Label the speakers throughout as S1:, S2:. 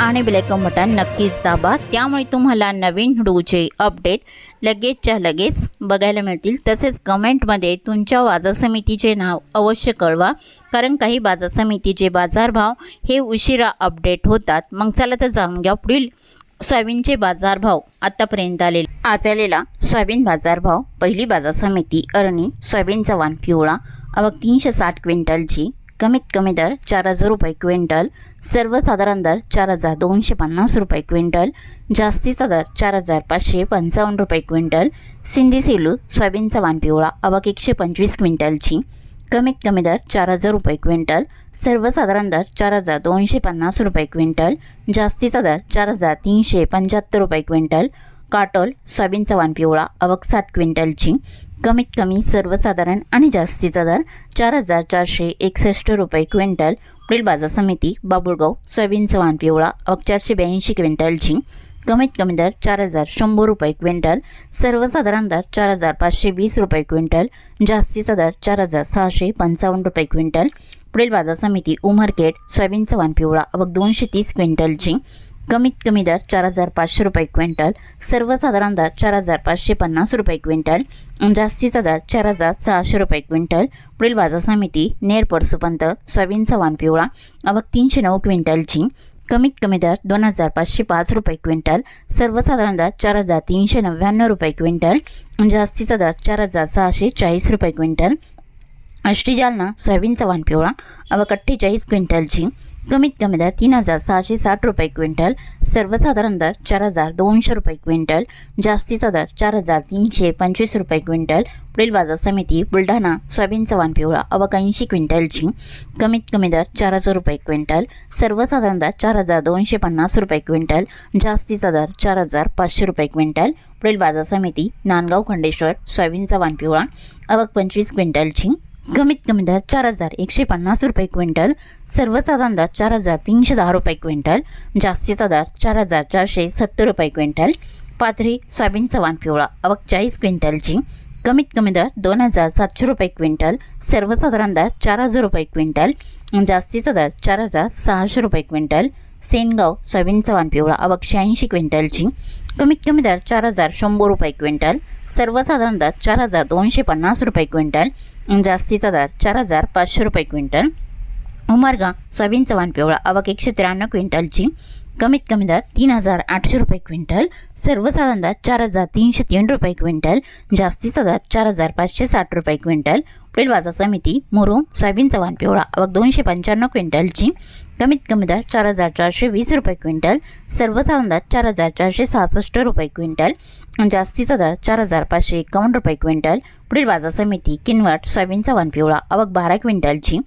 S1: आणि bell icon button नक्कीच दाबा. त्यामुळे तुम्हाला नवीन व्हिडिओचे अपडेट लगेचच्या लगेच बघायला मिळतील. तसेच कमेंटमध्ये तुमच्या बाजार समितीचे नाव अवश्य कळवा. कारण काही बाजार समितीचे बाजारभाव हे उशिरा अपडेट होतात. मग चला तर जाणून घ्या पुढील सोयाबीनचे बाजारभाव आतापर्यंत आलेले. आज आलेला सोयाबीन बाजारभाव पहिली बाजार समिती अरणी सोयाबीनचा वाण पिवळा अवघ तीनशे साठ क्विंटलची कमीत कमी दर चार हजार रुपये क्विंटल सर्वसाधारण दर चार हजार दोनशे पन्नास रुपये क्विंटल जास्तीचा दर चार हजार पाचशे पंचावन्न रुपये क्विंटल सिंधी सेलू सोयाबीनचा वाण पिवळा अवाक एकशे पंचवीस क्विंटलची. कमीत कमी दर चार हजार रुपये क्विंटल सर्वसाधारण दर चार हजार दोनशे पन्नास रुपये क्विंटल जास्तीचा दर चार हजार तीनशे पंच्याहत्तर रुपये क्विंटल काटोल सोयाबीनचा वाण पिवळा अवक सात क्विंटलची. कमीत कमी सर्वसाधारण आणि जास्तीचा दर चार हजार चारशे एकसष्ट रुपये क्विंटल. पुढील बाजार समिती बाबुळगाव सोयाबीनचं वाण पिवळा चारशे ब्याऐंशी क्विंटल झिंग कमीत कमी दर चार हजार शंभर रुपये क्विंटल. सर्वसाधारण दर चार हजार पाचशे वीस रुपये क्विंटल. जास्तीचा दर चार हजार सहाशे पंचावन्न रुपये क्विंटल. पुढील बाजार समिती उमरखेड सोयाबीनचं वाण पिवळा अवघ दोनशे तीस क्विंटल झिंग कमीत कमी दर चार हजार पाचशे रुपये क्विंटल सर्वसाधारण दर चार हजार पाचशे पन्नास रुपये क्विंटल जास्तीचा दर चार हजार सहाशे रुपये क्विंटल. पुढील बाजार समिती नेर परसुपंत सोयाबीनचा वाण पिवळा अवघ तीनशे नऊ क्विंटलची. कमीत कमी दर दोन हजार पाचशे पाच रुपये क्विंटल सर्वसाधारण दर चार हजार तीनशे नव्याण्णव रुपये क्विंटल जास्तीचा दर चार हजार सहाशे चाळीस रुपये क्विंटल. अष्टी जालना सोयाबीनचा वाण पिवळा अवघ अठ्ठेचाळीस क्विंटलची. कमीत कमी दर तीन हजार सहाशे साठ रुपये क्विंटल सर्वसाधारण दर चार हजार दोनशे रुपये क्विंटल जास्तीचा दर चार हजार तीनशे पंचवीस रुपये क्विंटल पुढील बाजार समिती बुलढाणा सोयाबीन चव्हाण पिवळा अवघ ऐंशी क्विंटलची कमीत कमी दर चार हजार रुपये क्विंटल सर्वसाधारण दर चार हजार दोनशे पन्नास रुपये क्विंटल जास्तीचा दर चार हजार पाचशे रुपये क्विंटल पुढील बाजार समिती नांदगाव खंडेश्वर सोयाबीनचा चव्हाण पिवळा अवक पंचवीस क्विंटलची कमीत कमी दर चार हजार एकशे पन्नास रुपये क्विंटल सर्वसाधारण दर चार हजार तीनशे दहा रुपये क्विंटल जास्तीचा दर चार हजार चारशे सत्तर रुपये क्विंटल पाथरी सोयाबीनचा वाण पिवळा अवघ चाळीस क्विंटलची कमीत कमी दर दोन हजार सातशे रुपये क्विंटल सर्वसाधारण दर चार हजार रुपये क्विंटल जास्तीचा दर चार हजार सहाशे रुपये क्विंटल सेनगाव सोयाबीनचा वाण पिवळा अवघ शहाऐंशी क्विंटलची कमीत कमी दर चार हजार शंभर रुपये क्विंटल सर्वसाधारण दर चार हजार दोनशे पन्नास रुपये क्विंटल जास्तीचा दर चार हजार पाचशे रुपये क्विंटल. उमरगा सोयाबीनचा वाण पिवळा आवक एकशे त्र्याण्णव क्विंटलची. कमीत कमी दर तीन हजार आठशे रुपये क्विंटल सर्वसाधारण दर चार हजार तीनशे तीन रुपये क्विंटल जास्तीचा दर चार हजार पाचशे साठ रुपये क्विंटल. पुढील बाजार समिती मुरुम सोयाबीनचा वाण पिवळा अवघ दोनशे पंच्याण्णव क्विंटलची कमीत कमी दर चार हजार चारशे वीस रुपये क्विंटल सर्वसाधारण दर चार हजार चारशे सहासष्ट रुपये क्विंटल जास्तीचा दर चार हजार पाचशे एकावन्न रुपये क्विंटल पुढील बाजार समिती किनवट सोयाबीनचा वाण पिवळा अवघ बारा क्विंटलची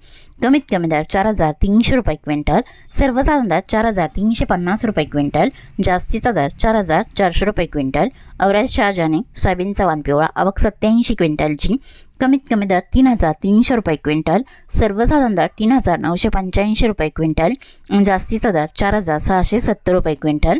S1: कमीत कमी दर चार हजार तीनशे रुपये क्विंटल सर्वसाधारण दर चार हजार तीनशे पन्नास रुपये क्विंटल जास्तीचा दर चार हजार चारशे रुपये क्विंटल अवराज शहाजाने सोयाबीनचा वाण पिवळा अवघ सत्याऐंशी क्विंटलची कमीत कमी दर तीन हजार तीनशे रुपये क्विंटल सर्वसाधारण दर तीन हजार नऊशे पंच्याऐंशी रुपये क्विंटल जास्तीचा दर चार हजार सहाशे सत्तर रुपये क्विंटल.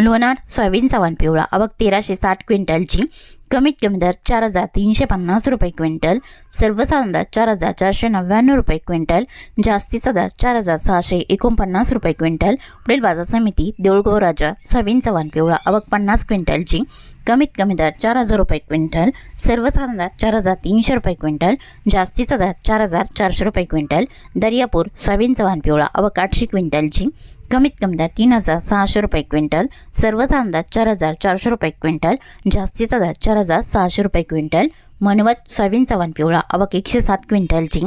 S1: लोणार सोयाबीनचा वन पिवळा अवघ तेराशे साठ क्विंटलची कमीत कमी दर चार हजार तीनशे पन्नास रुपये क्विंटल सर्वसाधारण दर चार हजार चारशे नव्याण्णव रुपये क्विंटल जास्तीचा दर चार हजार सहाशे एकोणपन्नास रुपये क्विंटल. पुढील बाजार समिती देऊळगाव राजा सोयाबीनचा वन पिवळा अवघ पन्नास क्विंटलची कमीत कमी दर चार हजार रुपये क्विंटल सर्वसाधारण दर चार हजार तीनशे रुपये क्विंटल जास्तीचा दर चार हजार चारशे रुपये क्विंटल दर्यापूर सोयाबीन चव्हाण पिवळा अवघ आठशे क्विंटलची कमीत कमी दर तीन हजार सहाशे रुपये क्विंटल सर्वसाधारण अंदाज चार हजार चारशे रुपये क्विंटल जास्तीचा दर चार हजार सहाशे रुपये क्विंटल मनवत सोयाबीनचा वाण पिवळा अवक एकशे सात क्विंटलची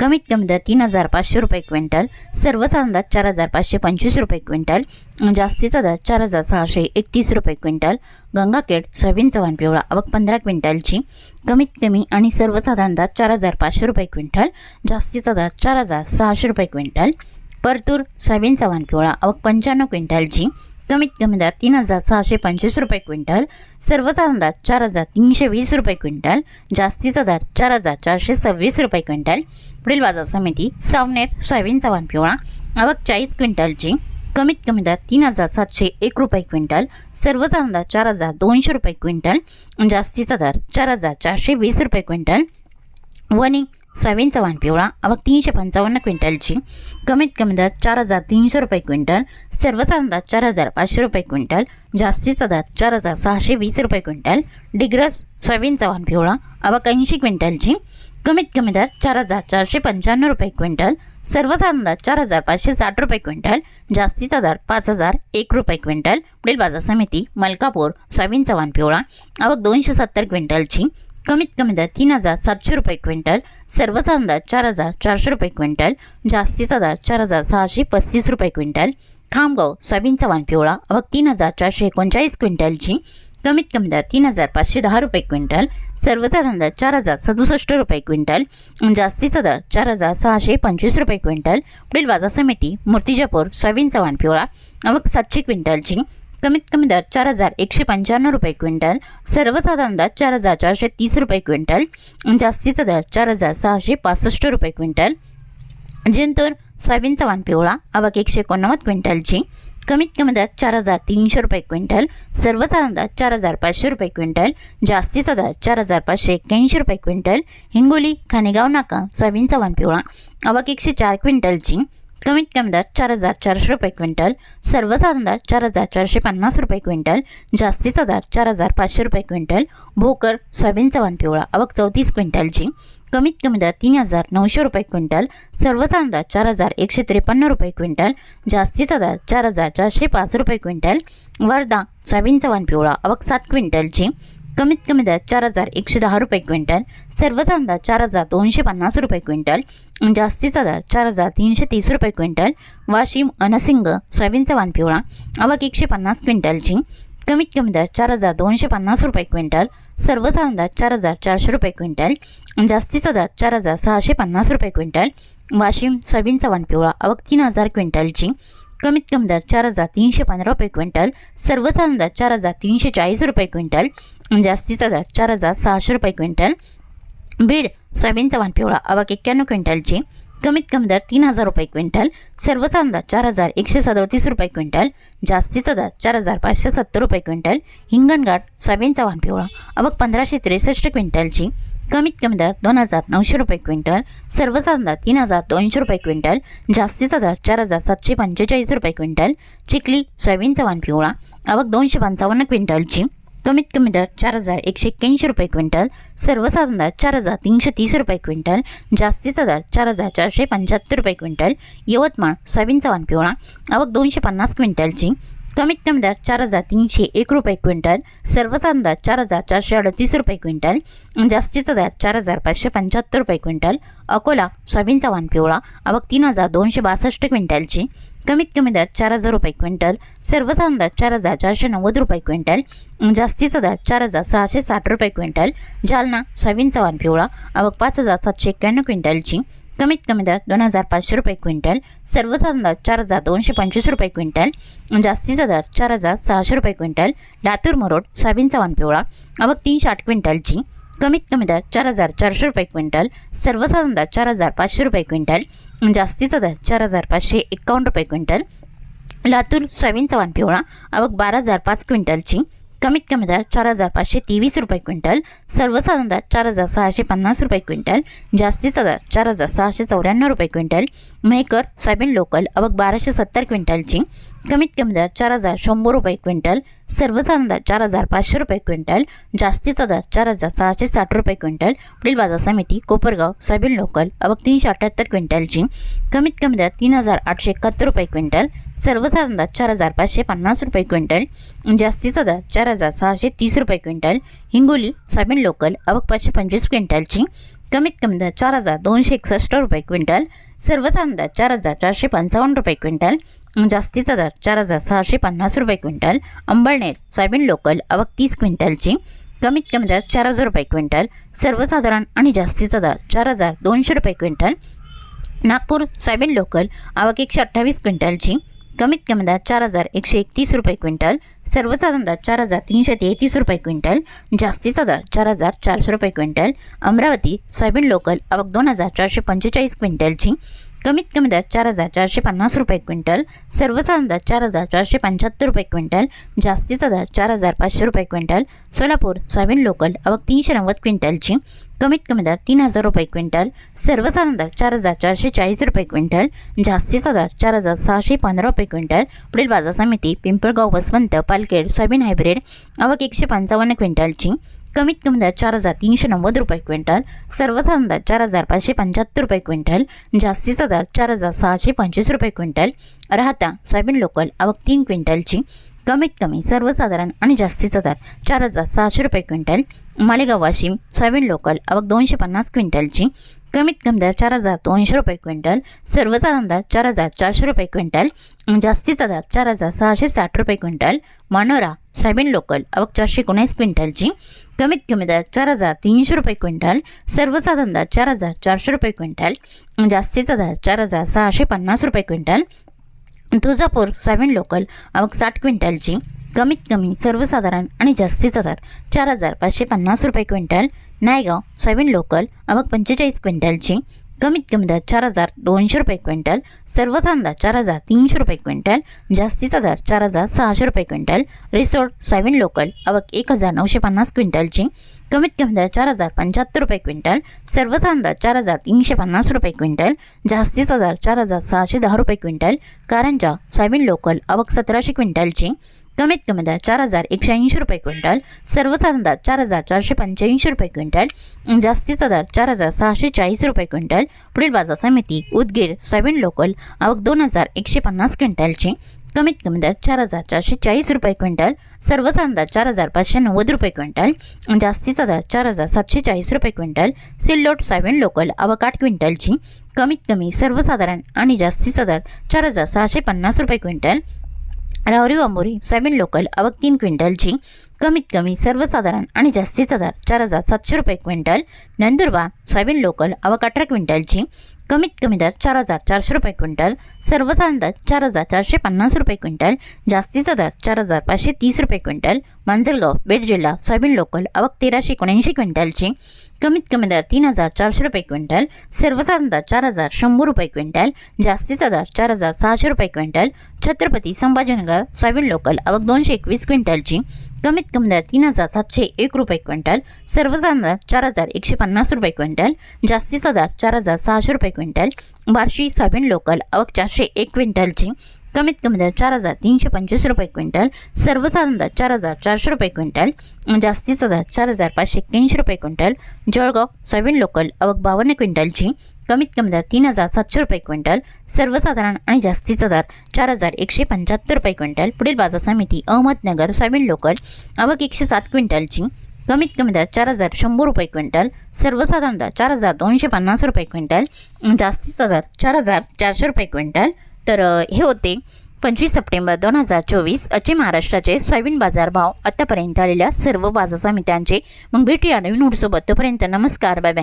S1: कमीत कमी दर तीन हजार पाचशे रुपये क्विंटल सर्वसाधारण अंदाज चार हजार पाचशे पंचवीस रुपये क्विंटल जास्तीचा दर चार हजार सहाशे एकतीस रुपये क्विंटल गंगाखेड सोयाबीनचा चव्हाण पिवळा अवक पंधरा क्विंटलची कमीत कमी आणि सर्वसाधारण दर चार हजार पाचशे रुपये क्विंटल जास्तीचा दर चार हजार सहाशे रुपये क्विंटल परतूर सोयाबीन चव्हाण पिवळा अवक पंच्याण्णव क्विंटलची कमीत कमी दर तीन हजार सहाशे पंचवीस रुपये क्विंटल. सर्वसाधारण दर चार हजार तीनशे वीस रुपये क्विंटल. जास्तीचा दर चार हजार चारशे सव्वीस रुपये क्विंटल. पुढील बाजार समिती सावनेर सोयाबीन चव्हाण पिवळा आवक चाळीस क्विंटलची कमीत कमी दर तीन हजार सातशे एक रुपये क्विंटल. सर्वसाधारण दर चार हजार दोनशे रुपये क्विंटल. जास्तीचा दर चार हजार चारशे वीस रुपये क्विंटल. वणी सोयाबीन चव्हाण पिवळा आवक तीनशे पंचावन्न क्विंटलची. कमीत कमी दर चार हजार तीनशे रुपये क्विंटल सर्वसाधारण दर चार हजार पाचशे रुपये क्विंटल जास्तीचा दर चार हजार सहाशे वीस रुपये क्विंटल डिग्रस सोयाबीन चव्हाण पिवळा आवक ऐंशी क्विंटलची. कमीत कमी दर चार हजार चारशे पंच्याण्णव रुपये क्विंटल सर्वसाधारण दर चार हजार पाचशे साठ रुपये क्विंटल जास्तीचा दर पाच हजार एक रुपये क्विंटल. पुढील बाजार समिती मलकापूर सोयाबीन चव्हाण पिवळा आवक दोनशे सत्तर क्विंटलची. कमीत कमी दर तीन हजार सातशे रुपये क्विंटल सर्वसाधारण दर चार हजार चारशे रुपये क्विंटल जास्तीचा दर चार हजार सहाशे पस्तीस रुपये क्विंटल खामगाव सोयाबीन वाण पिवळा व तीन हजार चारशे एकोणचाळीस क्विंटलची कमीत कमी दर तीन हजार पाचशे दहा रुपये क्विंटल सर्वसाधारण दर चार हजार सदुसष्ट रुपये क्विंटल जास्तीचा दर चार हजार सहाशे पंचवीस रुपये क्विंटल पुढील बाजार समिती मूर्तिजापूर सोयाबीन वाण पिवळा आवक सातशे क्विंटलची कमीत कमी दर चार हजार एकशे पंच्याण्णव रुपये क्विंटल सर्वसाधारण दर चार हजार चारशे तीस रुपये क्विंटल जास्तीचा दर चार हजार सहाशे पासष्ट रुपये क्विंटल. जिंतूर सोयाबीनचा चव्हाण पिवळा आवक एकशे एकोणनव्वद क्विंटलची कमीत कमी दर चार हजार तीनशे रुपये क्विंटल सर्वसाधारण दर चार हजार पाचशे रुपये क्विंटल जास्तीचा दर चार हजार पाचशे एक्क्याऐंशी रुपये क्विंटल. हिंगोली खानेगाव नाका सोयाबीनचा चव्हाण पिवळा आवक एकशे चार क्विंटलची कमीत कमी दर चार हजार चारशे रुपये क्विंटल सर्वसाधारण दर चार हजार चारशे पन्नास रुपये क्विंटल जास्तीचा दर चार हजार पाचशे रुपये क्विंटल भोकर सोयाबीनचा वन पिवळा आवक चौतीस क्विंटलची कमीत कमी दर तीन हजार नऊशे रुपये क्विंटल सर्वसाधारण दर चार हजार एकशे त्रेपन्न रुपये क्विंटल जास्तीचा दर चार हजार चारशे पाच रुपये क्विंटल वर्धा सोयाबीनचा वन पिवळा आवक सात क्विंटलची कमीत कमी दर चार हजार एकशे दहा रुपये क्विंटल सर्वच दर चार हजार दोनशे पन्नास रुपये क्विंटल जास्तीचा दर चार हजार तीनशे तीस रुपये क्विंटल वाशिम अनसिंग सोयाबीनचा वानपिवळा पिवळा आवक एकशे पन्नास क्विंटलची. कमीत कमी दर चार हजार दोनशे पन्नास रुपये क्विंटल सर्वसाधारण दर चार हजार चारशे रुपये क्विंटल जास्तीचा दर चार हजार सहाशे पन्नास रुपये क्विंटल वाशिम सोयाबीनचा वानपिवळा पिवळा आवक तीन हजार क्विंटलची. कमीत कमी दर चार हजार तीनशे पंधरा रुपये क्विंटल सर्वसाधारण दर चार हजार तीनशे चाळीस रुपये क्विंटल जास्तीचा दर चार हजार सहाशे रुपये क्विंटल बीड सोयाबीन चव्हाण पिवळा अवाक एक्क्याण्णव क्विंटलची कमीत कमी दर तीन हजार रुपये क्विंटल सर्वसाधारण दर चार हजार एकशे सदोतीस रुपये क्विंटल जास्तीचा दर चार हजार पाचशे सत्तर रुपये क्विंटल हिंगणघाट सोयाबीन चव्हाण पिवळा अवक पंधराशे त्रेसष्ट क्विंटलची कमीत कमी दर दोन हजार नऊशे रुपये क्विंटल सर्वसाधारण दर तीन हजार दोनशे रुपये क्विंटल जास्तीचा दर चार हजार सातशे पंचेचाळीस रुपये क्विंटल चिखली सोयाबीन वाण पिवळा आवक दोनशे पंचावन्न क्विंटलची कमीत कमी दर चार हजार एकशे एक्क्याऐंशी रुपये क्विंटल सर्वसाधारण दर चार हजार तीनशे तीस रुपये क्विंटल जास्तीचा दर चार हजार चारशे पंच्याहत्तर रुपये क्विंटल यवतमाळ सोयाबीन वाण पिवळा आवक दोनशे पन्नास क्विंटलची कमीत कमी दर चार हजार तीनशे एक रुपये क्विंटल सर्वसाधारण दर चार हजार चारशे अडतीस रुपये क्विंटल जास्तीचा दर चार हजार पाचशे पंच्याहत्तर रुपये क्विंटल अकोला सोयाबीनचा वाण पिवळा आवक तीन हजार दोनशे बासष्ट क्विंटलची. कमीत कमी दर चार हजार रुपये क्विंटल सर्वसाधारण दर चार हजार चारशे नव्वद रुपये क्विंटल जास्तीचा दर चार हजार सहाशे साठ रुपये क्विंटल जालना सोयाबीनचा वाण पिवळा आवक पाच हजार सातशे एक्क्याण्णव क्विंटलची. कमीत कमी दर दोन हजार पाचशे रुपये क्विंटल सर्वसाधारण दर चार हजार दोनशे पंचवीस रुपये क्विंटल जास्तीचा दर चार हजार सहाशे रुपये क्विंटल लातूर मरोड सोयाबीन चव्हाण पिवळा आवक तीनशे आठ क्विंटलची कमीत कमी दर चार हजार चारशे रुपये क्विंटल सर्वसाधारण दर चार हजार पाचशे रुपये क्विंटल जास्तीचा दर चार हजार पाचशे एक्कावन्न रुपये क्विंटल लातूर सोयाबीन चव्हाण पिवळा आवक बारा हजार पाच क्विंटलची कमीत कमी दर चार हजार पाचशे तेवीस रुपये क्विंटल सर्वसाधारण दर चार हजार सहाशे पन्नास रुपये क्विंटल जास्तीचा दर चार हजार सहाशे चौऱ्याण्णव रुपये क्विंटल मेहकर सोयाबीन लोकल अवघ बाराशे सत्तर क्विंटलची कमीत कमी दर चार हजार शंभर रुपये क्विंटल सर्वसाधारण दर चार हजार पाचशे रुपये क्विंटल जास्तीचा दर चार हजार सहाशे साठ रुपये क्विंटल पुढील बाजार समिती कोपरगाव सोयाबीन लोकल आवक तीनशे अठ्ठ्याहत्तर क्विंटलची. कमीत कमी दर तीन हजार आठशे एकाहत्तर रुपये क्विंटल सर्वसाधारण दर चार हजार पाचशे पन्नास रुपये क्विंटल जास्तीचा दर चार हजार सहाशे तीस रुपये क्विंटल हिंगोली सोयाबीन लोकल आवक पाचशे पंचवीस क्विंटलची. कमीत कमी दर चार हजार दोनशे एकसष्ट रुपये क्विंटल सर्वसाधारण दर चार हजार चारशे पंचावन्न रुपये क्विंटल जास्तीचा दर चार हजार सहाशे पन्नास रुपये क्विंटल. अंबळनेर सोयाबीन लोकल आवक तीस क्विंटलची. कमीत कमी दर चार हजार रुपये क्विंटल. सर्वसाधारण आणि जास्तीचा दर चार हजार दोनशे रुपये क्विंटल. नागपूर सोयाबीन लोकल आवक एकशे अठ्ठावीस क्विंटलची. कमीत कमी दर चार हजार एकशे एकतीस रुपये क्विंटल. सर्वसाधारण दर चार हजार तीनशे तेहतीस रुपये क्विंटल. जास्तीचा दर चार हजार चारशे रुपये क्विंटल. अमरावती सोयाबीन लोकल आवक दोन हजार चारशे पंचेचाळीस क्विंटलची. कमीत कमी दर चार हजार चारशे पन्नास रुपये क्विंटल सर्वसाधारण दर चार हजार चारशे पंच्याहत्तर रुपये क्विंटल जास्तीचा दर चार हजार पाचशे रुपये क्विंटल सोलापूर सोयाबीन लोकल अवघ तीनशे नव्वद क्विंटलची कमीत कमी दर तीन हजार रुपये क्विंटल सर्वसाधारण दर चार हजार चारशे चाळीस रुपये क्विंटल जास्तीचा दर चार हजार सहाशे पंधरा रुपये क्विंटल पुढील बाजार समिती पिंपळगाव वसवंत पालखेड सोयाबीन हायब्रिड अवक एकशे पंचावन्न क्विंटलची कमीत कमी दर चार हजार तीनशे नव्वद रुपये क्विंटल सर्वसाधारण दर चार हजार पाचशे पंच्याहत्तर रुपये क्विंटल जास्तीचा दर चार हजार सहाशे पंचवीस रुपये क्विंटल. राहता सोयाबीन लोकल आवक तीन क्विंटलची. कमीत कमी सर्वसाधारण आणि जास्तीचा दर चार हजार सहाशे रुपये quintal. Malegaon Washim soybean local आवक दोनशे पन्नास क्विंटलची. कमीत कमी दर चार हजार दोनशे रुपये क्विंटल सर्वसाधारण दर चार हजार चारशे रुपये क्विंटल. जास्तीचा दर चार हजार सहाशे साठ रुपये क्विंटल. मानोरा सोयाबीन लोकल आवक चारशे एकोणीस क्विंटलची. कमीत कमी दर चार हजार तीनशे रुपये क्विंटल सर्वसाधारण दर चार हजार चारशे रुपये क्विंटल जास्तीचा दर चार हजार सहाशे पन्नास रुपये क्विंटल तुळजापूर सोयाबीन लोकल अवघ साठ क्विंटलची कमीत कमी सर्वसाधारण आणि जास्तीचा दर चार हजार पाचशे पन्नास रुपये क्विंटल नायगाव सोयाबीन लोकल अवघ पंचेचाळीस क्विंटलची कमीत कमी दर चार हजार दोनशे रुपये क्विंटल सर्व दर चार हजार तीनशे रुपये क्विंटल जास्तीचा दर चार हजार सहाशे रुपये क्विंटल रिसोर्ट सोयाबीन लोकल आवक एक हजार नऊशे पन्नास क्विंटलची कमीत कमी दर चार हजार पंच्याहत्तर रुपये क्विंटल सर्व दर चार हजार तीनशे पन्नास रुपये क्विंटल जास्तीचा दर चार हजार सहाशे दहा रुपये क्विंटल कारंजा सोयाबीन लोकल आवक सतराशे क्विंटलची कमीत कमी दर चार हजार एकशे ऐंशी रुपये क्विंटल सर्वसाधारण दर चार हजार चारशे पंच्याऐंशी रुपये क्विंटल जास्तीचा दर चार हजार सहाशे चाळीस रुपये क्विंटल पुढील बाजार समिती उदगीर सोयाबीन लोकल आवक दोन हजार एकशे पन्नास क्विंटलची. कमीत कमी दर चार हजार चारशे चाळीस रुपये क्विंटल सर्वसाधारण दर चार हजार पाचशे नव्वद रुपये क्विंटल जास्तीचा दर चार हजार सातशे चाळीस रुपये क्विंटल सिल्लोड सोयाबीन लोकल आवक आठ क्विंटलची. कमीत कमी सर्वसाधारण आणि जास्तीचा दर चार हजार सहाशे पन्नास रुपये क्विंटल रावरी वांबोरी सोयाबीन लोकल आवक तीन क्विंटलची कमीत कमी सर्वसाधारण आणि जास्तीचा दर चार हजार सातशे रुपये क्विंटल नंदुरबार सोयाबीन लोकल अवक अठरा क्विंटलची कमीत कमी दर चार हजार चारशे रुपये क्विंटल सर्वसाधारण दर चार हजार चारशे पन्नास रुपये क्विंटल जास्तीचा दर चार हजार पाचशे तीस रुपये क्विंटल मांजलगाव बीड जिल्हा सोयाबीन लोकल आवक तेराशे एकोणऐंशी क्विंटलची कमीत कमी दर तीन हजार चारशे रुपये क्विंटल सर्वसाधारण दर चार हजार शंभर रुपये क्विंटल जास्तीचा दर चार हजार सहाशे रुपये quintal Chhatrapati Sambhajinagar soybean local आवक दोनशे एकवीस क्विंटलची कमीत कमी दर तीन हजार सातशे एक रुपये क्विंटल सर्वसाधारण दर चार हजार एकशे पन्नास रुपये क्विंटल जास्तीचा दर चार हजार सहाशे रुपये क्विंटल बार्शी सोयाबीन लोकल आवक चारशे एक क्विंटलची कमीत कमी दर चार हजार तीनशे पंचवीस रुपये क्विंटल सर्वसाधारण दर चार हजार चारशे रुपये क्विंटल जास्तीचा दर चार हजार पाचशे एक्क्याऐंशी रुपये क्विंटल जळगाव सोयाबीन लोकल आवक बावन्न क्विंटलची कमीत कमी दर तीन हजार सातशे रुपये क्विंटल सर्वसाधारण आणि जास्तीचा दर चार हजार एकशे पंच्याहत्तर रुपये क्विंटल. पुढील बाजार समिती अहमदनगर सोयाबीन लोकल आवक एकशे सात क्विंटलची कमीत कमी दर चार हजार शंभर रुपये क्विंटल सर्वसाधारण दर चार हजार दोनशे पन्नास रुपये क्विंटल जास्तीचा दर चार हजार चारशे रुपये क्विंटल. तर हे होते पंचवीस सप्टेंबर दोन हजार चोवीस अचे महाराष्ट्राचे सोयाबीन बाजारभाव आतापर्यंत आलेल्या सर्व बाजार समित्यांचे. मग भेटूया नवीन उडसोबत तोपर्यंत नमस्कार बाय बाय.